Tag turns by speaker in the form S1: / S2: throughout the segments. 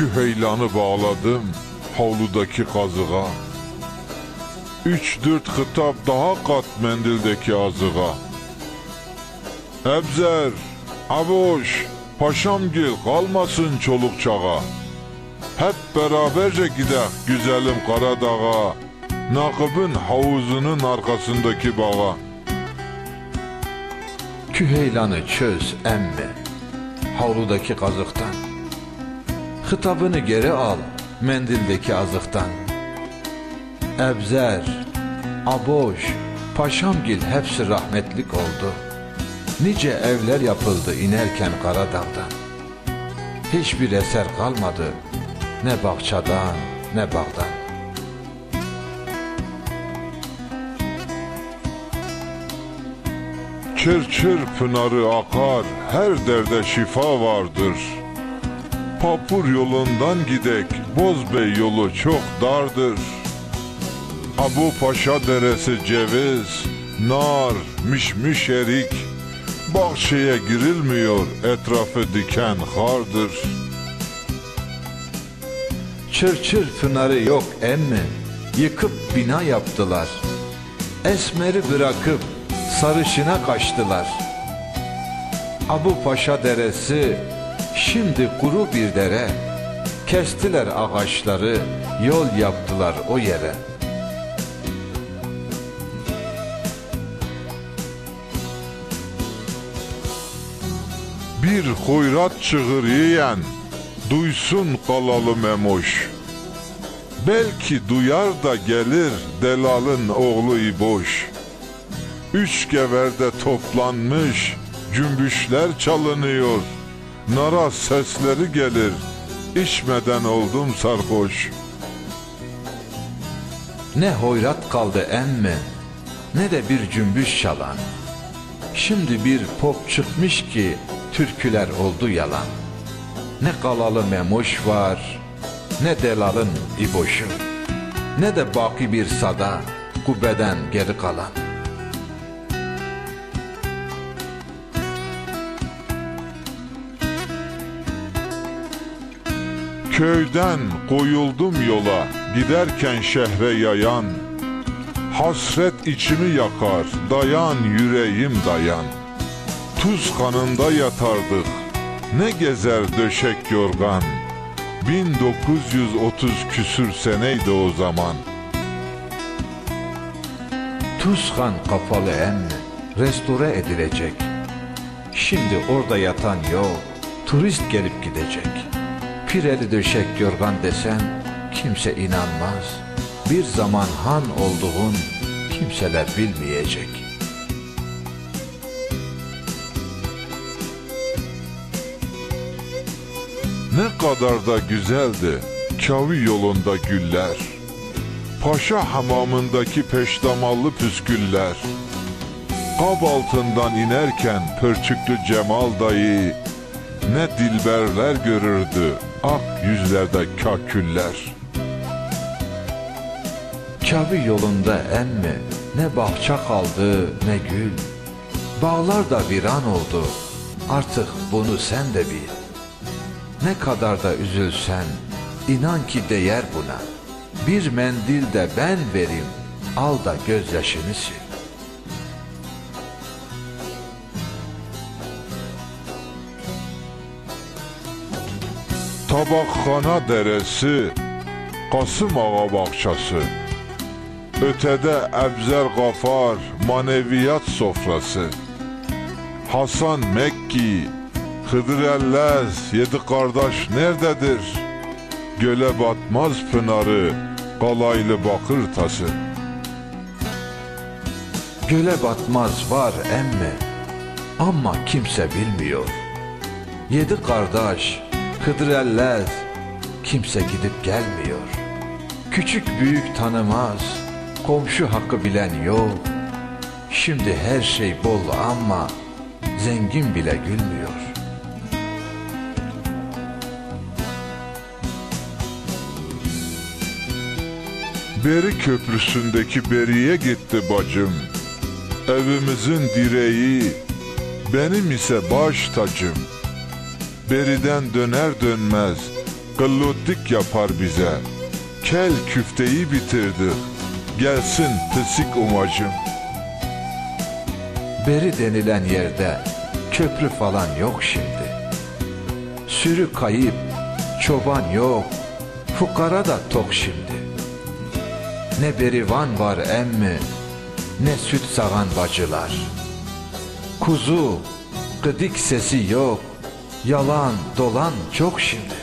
S1: Küheylanı bağladım havludaki kazığa. Üç dört kitap daha kat mendildeki azığa. Ebzer, Aboş, Paşamgil kalmasın çoluk çağa. Hep beraberce gidek güzelim Karadağ'a. Nakıbın havuzunun arkasındaki bağa.
S2: Küheylanı çöz emmi Havludaki kazıktan Hitabını geri al Mendildeki azıktan. Ebzer Aboş Paşamgil hepsi rahmetlik oldu. Nice evler yapıldı inerken Karadağ'dan Hiçbir eser kalmadı Ne bahçadan ne bağdan.
S1: Çır çır pınarı akar, her derde şifa vardır. Papur yolundan gidek, Bozbey yolu çok dardır. Abu Paşa deresi ceviz, nar, mişmiş erik. Bahçeye girilmiyor, etrafı diken hardır.
S2: Çır çır pınarı yok emmi Yıkıp bina yaptılar Esmeri bırakıp sarışına kaçtılar Abu Paşa deresi şimdi kuru bir dere Kestiler ağaçları yol yaptılar o yere
S1: Bir hoyrat çığır yiyen, duysun kalalı memoş. Belki duyar da gelir delalın oğlu İboş. Üç geverde toplanmış, cümbüşler çalınıyor. Nara sesleri gelir, içmeden oldum sarhoş.
S2: Ne hoyrat kaldı emmi Ne de bir cümbüş çalan. Şimdi bir pop çıkmış ki Türküler oldu yalan. Ne kalalı memoş var Ne delalın iboşu. Ne de baki bir sada Kubbeden geri kalan
S1: Köyden koyuldum yola, giderken şehre yayan. Hasret içimi yakar, dayan yüreğim dayan. Tuz kanında yatardık, ne gezer döşek yorgan. 1930 küsür seneydi o zaman.
S2: Tuzhan kapalı emmi Restore edilecek Şimdi orada yatan yok Turist gelip gidecek Pireli döşek yorgan desen Kimse inanmaz. Bir zaman han olduğun Kimseler bilmeyecek.
S1: Ne kadar da güzeldi Kavi yolunda güller. Paşa hamamındaki peştemallı püsküller. Kab altından inerken pörçüklü Cemal dayı Ne dilberler görürdü ak yüzlerde kaküller
S2: Kavi yolunda emmi Ne bahçe kaldı ne gül. Bağlar da viran oldu Artık bunu sen de bil. Ne kadar da üzülsen inan ki değer buna. Bir mendil de ben verim Al da gözyaşını sil
S1: Tabakhana deresi Kasım Ağa bahçesi Ötede Ebzer Gafar maneviyat sofrası. Hasan Mekki Hıdır Ellez yedi kardeş nerededir? Göle batmaz pınarı Kalaylı bakır tası.
S2: Göle batmaz var emmi Ama kimse bilmiyor. Yedi kardeş Hıdrellez Kimse gidip gelmiyor Küçük büyük tanımaz Komşu hakkı bilen yok Şimdi her şey bol ama Zengin bile gülmüyor
S1: Beri köprüsündeki beriye gitti bacım. Evimizin direği, benim ise baş tacım. Beriden döner dönmez, Kılluttik yapar bize. Kel küfteyi bitirdik. Gelsin pisik umacım.
S2: Beri denilen yerde köprü falan yok şimdi. Sürü kayıp, çoban yok, fukara da tok şimdi. Ne berivan var emmi, ne süt sağan bacılar. Kuzu, gıdik sesi yok, yalan dolan çok şimdi.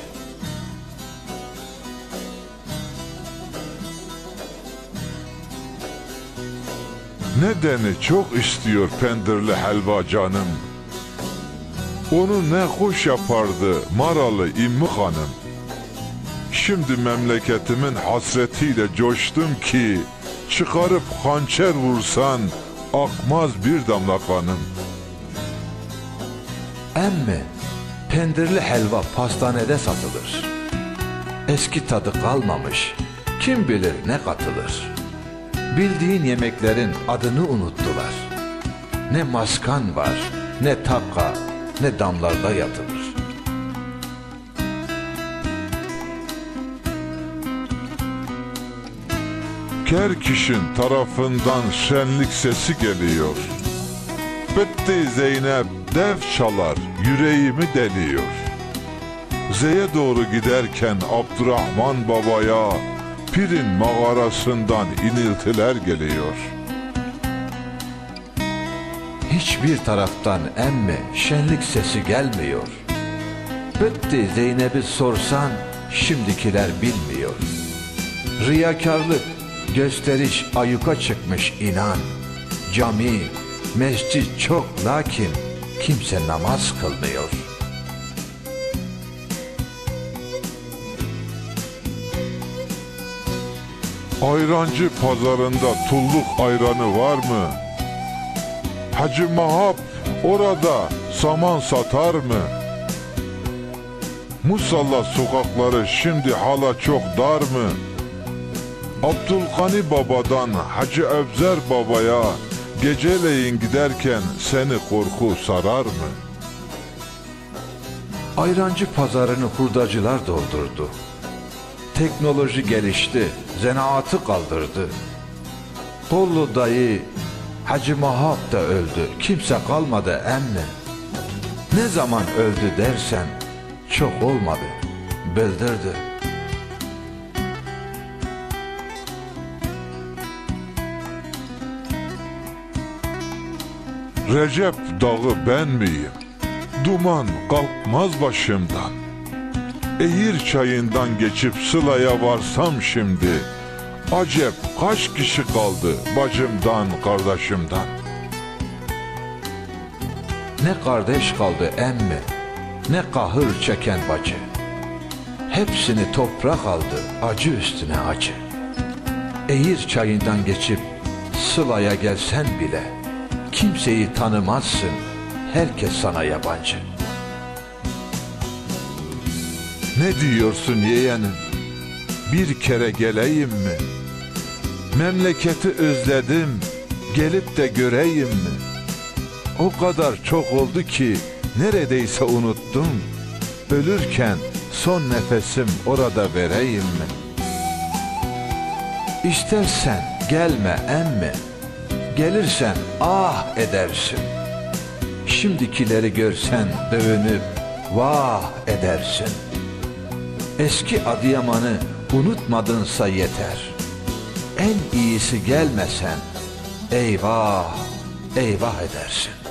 S1: Nedeni çok istiyor pendirli helva canım. Onu ne hoş yapardı Maralı İmmi Hanım. Şimdi memleketimin hasretiyle coştum ki çıkarıp hançer vursan akmaz bir damla kanım.
S2: Emmi, pendirli helva pastanede satılır. Eski tadı kalmamış, kim bilir ne katılır. Bildiğin yemeklerin adını unuttular. Ne maskan var, ne takka, ne damlarda yatılır.
S1: Kerkiş'in tarafından şenlik sesi geliyor. Bitti Zeynep dev çalar yüreğimi deliyor. Z'ye doğru giderken Abdurrahman babaya pirin mağarasından iniltiler geliyor.
S2: Hiçbir taraftan emmi şenlik sesi gelmiyor. Bitti Zeynep'i sorsan şimdikiler bilmiyor. Riyakarlık, gösteriş ayuka çıkmış inan. Cami, mescit çok lakin kimse namaz kılmıyor.
S1: Ayrancı pazarında tulluk ayranı var mı? Hacı Mahap orada saman satar mı? Musalla sokakları şimdi hala çok dar mı? Abdülgani babadan Hacı Ebzer babaya geceleyin giderken seni korku sarar mı?
S2: Ayrancı pazarını hurdacılar doldurdu. Teknoloji gelişti, zanaatı kaldırdı. Kollu dayı, Hacı Mahap da öldü, kimse kalmadı emmi. Ne zaman öldü dersen, çok olmadı, bildirdi.
S1: Recep dağı ben miyim? Duman kalkmaz başımdan. Eğir çayından geçip Sıla'ya varsam şimdi. Acep kaç kişi kaldı bacımdan kardeşimden.
S2: Ne kardeş kaldı emmi, ne kahır çeken bacı. Hepsini toprak aldı, acı üstüne acı. Eğir çayından geçip Sıla'ya gelsen bile kimseyi tanımazsın, herkes sana yabancı.
S1: Ne diyorsun yeğenim? Bir kere geleyim mi? Memleketi özledim, gelip de göreyim mi? O kadar çok oldu ki neredeyse unuttum. Ölürken son nefesim orada vereyim mi?
S2: İstersen gelme emmi, gelirsen ah edersin. Şimdikileri görsen dövünüp vah edersin. Eski Adıyaman'ı unutmadınsa yeter. En iyisi gelmesen eyvah eyvah edersin.